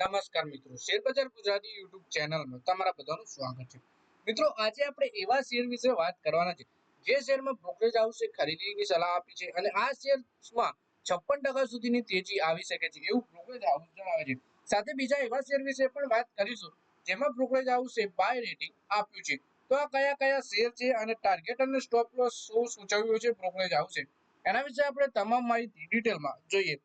નમસ્કાર મિત્રો. શેરબજાર ગુજરાતી યુટ્યુબ ચેનલમાં તમારા બધાનું સ્વાગત છે. મિત્રો, આજે આપણે એવા શેર વિશે વાત કરવાના છે, જે શેરમાં બ્રોકરેજ હાઉસે ખરીદીની સલાહ આપી છે અને આ શેરમાં છપ્પન ટકા સુધીની તેજી આવી શકે છે એવું બ્રોકરેજ હાઉસ જણાવે છે. સાથે બીજા એવા શેર વિશે પણ વાત કરીશું, જેમાં બ્રોકરેજ હાઉસે બાય રેટિંગ આપ્યું છે. તો આ કયા કયા શેર છે અને ટાર્ગેટ અને સ્ટોપ લોસ શું સૂચવ્યું છે બ્રોકરેજ હાઉસે એના વિશે આપણે તમામ માહિતી ડિટેલમાં જોઈએ.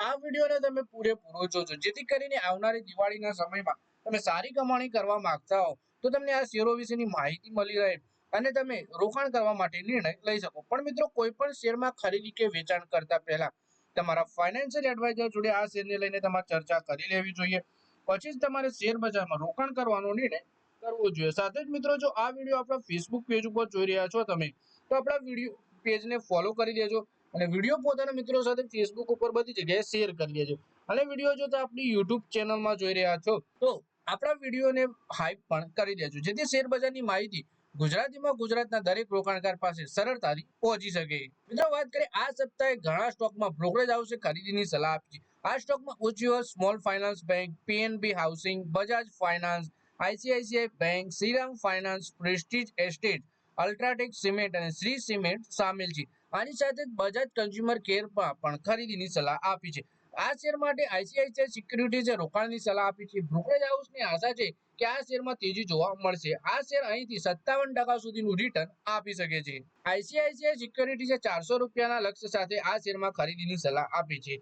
આ વિડીયોને તમે પૂરેપૂરો જોજો. જેથી કરીને આવનારી દિવાળીના સમયમાં તમે સારી કમાણી કરવા માંગતા હો, તો તમને આ શેરો વિશેની માહિતી મળી રહે અને તમે રોકાણ કરવા માટે નિર્ણય લઈ શકો. પણ મિત્રો, કોઈ પણ શેરમાં ખરીદી કે વેચાણ કરતા પહેલા તમારા ફાઇનાન્શિયલ એડવાઇઝર જોડે આ શેરને લઈને તમારે ચર્ચા કરી લેવી જોઈએ. પછી જ તમારે શેર બજારમાં રોકાણ કરવાનો નિર્ણય કરવો જોઈએ. સાથે જ મિત્રો, જો આ વીડિયો આપણા ફેસબુક પેજ ઉપર જોઈ રહ્યા છો તમે, તો આપણા વીડિયો પેજને ફોલો કરી લેજો અને વીડિયો પોતાના મિત્રો સાથે ફેસબુક ઉપર બધી જગ્યાએ શેર કરી લેજો. અને વીડિયો જો તો આપણી યુટ્યુબ ચેનલમાં જોઈ રહ્યા છો, તો આપણા વિડીયોને હાઈપ પણ કરી દેજો. જેથી શેરબજારની માહિતી ગુજરાતીમાં ગુજરાતના દરેક રોકાણકાર પાસે સરળતાથી પહોંચી શકે. મિત્રો, વાત કરીએ આ સપ્તાહે ઘણા સ્ટોકમાં બ્રોકરેજ હાઉસે ખરીદીની સલાહ આપી આ સ્ટોકમાં ઉચ્ચીવર small finance bank PNB housing Bajaj finance ICICI bank Shriram finance Prestige Estate UltraTech cement અને શ્રી સિમેન્ટ સામેલ છે. આની સાથે બજાજ કન્ઝ્યુમર કેર પણ ખરીદીની સલાહ આપી છે. આ શેર માટે આઈસીઆઈસીઆઈ સિક્યુરિટીઝે રોકાણની સલાહ આપી છે. બ્રોકરેજ હાઉસની આશા છે કે આ શેરમાં તેજી જોવા મળશે. આ શેર અહીંથી સત્તાવન સુધીનું રિટર્ન આપી શકે છે. આઈસીઆઈસીઆઈ સિક્યુરિટીઝે ચારસો રૂપિયાના લક્ષ્ય સાથે આ શેરમાં ખરીદીની સલાહ આપી છે.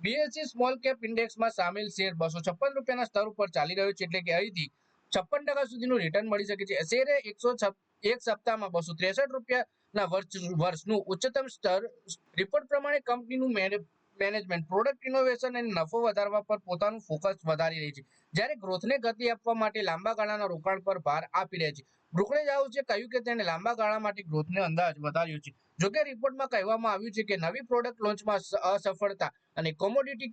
બીએસસી સ્મોલ કેપ ઇન્ડેક્સમાં સામેલ શેર બસો છપ્પન રૂપિયાના સ્તર ઉપર ચાલી રહ્યો છે, એટલે કે અહીંથી છપ્પન ટકા સુધીનું રિટર્ન મળી શકે છે. શેરે એકસો એક સપ્તાહમાં બસો ત્રેસઠ રૂપિયાના વર્ષ, વર્ષનું ઉચ્ચતમ સ્તર રિપોર્ટ પ્રમાણે કંપનીનું મેનેજમેન્ટ પ્રોડક્ટ ઇનોવેશન અને નફો વધારવા પર પોતાનું ફોકસ વધારી રહી છે. જ્યારે ગ્રોથને ગતિ આપવા માટે લાંબા ગાળાના રોકાણ પર ભાર આપી રહ્યા છે. બ્રોકરેજ હાઉસે કહ્યું કે તેણે લાંબા ગાળા માટે ગ્રોથને અંદાજ વધાર્યો છે. જોકે રિપોર્ટમાં કહેવામાં આવ્યું છે કે નવી પ્રોડક્ટ લોન્ચમાં અસફળતા અને કોમોડિટી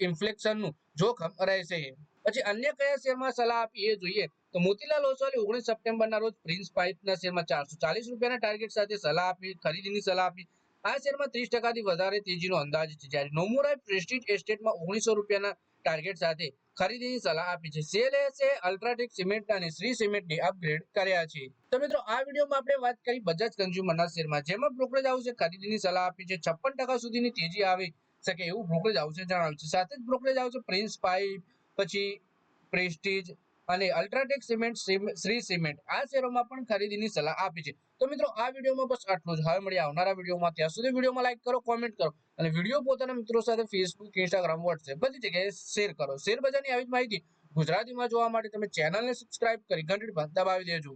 ઇન્ફ્લેક્શનનું જોખમ રહેશે. પછી અન્ય કયા શેરમાં સલાહ આપી એ જોઈએ. તો મોતીલાલ ઓસવાલે ઓગણીસ સપ્ટેમ્બરના રોજ પ્રિન્સ પાઇપના શેરમાં ચારસો ચાલીસ રૂપિયાના ટાર્ગેટ સાથે સલાહ આપી, ખરીદીની સલાહ આપી. આ શેરમાં ત્રીસ ટકાથી વધારે તેજીનો અંદાજ છે. જ્યારે નોમુરાઈ પ્રેસ્ટીજ એસ્ટેટમાં ઓગણીસો રૂપિયાના ટાર્ગેટ સાથે ખરીદીની સલાહ આપી છે. સેલેસે અલ્ટ્રાટેક સિમેન્ટ અને શ્રી સિમેન્ટની અપગ્રેડ કર્યા છે. તો મિત્રો, આ વિડીયોમાં આપણે વાત કરી બજાજ કન્ઝ્યુમરના શેરમાં. જેમાં બ્રોકરેજ હાઉસે ખરીદીની સલાહ આપી છે. છપ્પન ટકા સુધીની તેજી આવી શકે એવું બ્રોકરેજ હાઉસે જણાવ્યું છે. સાથે જ બ્રોકરેજ હાઉસે પ્રિન્સ પાઇપ પછી પ્રેસ્ટીજ અને અલ્ટ્રાટેક સિમેન્ટ શ્રી સિમેન્ટ આ શેરોમાં પણ ખરીદીની સલાહ આપી છે. તો મિત્રો, આ વિડીયોમાં બસ આટલું જ. હવે મળી આવનારા વિડીયોમાં. ત્યાં સુધી વિડીયોમાં લાઈક કરો કોમેન્ટ કરો અને વીડિયો પોતાના મિત્રો સાથે ફેસબુક ઇન્સ્ટાગ્રામ વોટ્સએપ બધી જગ્યાએ શેર કરો. શેર બજારની આવી જ માહિતી ગુજરાતીમાં જોવા માટે તમે ચેનલને સબસ્ક્રાઇબ કરી ઘંટડી પર દબાવી દેજો.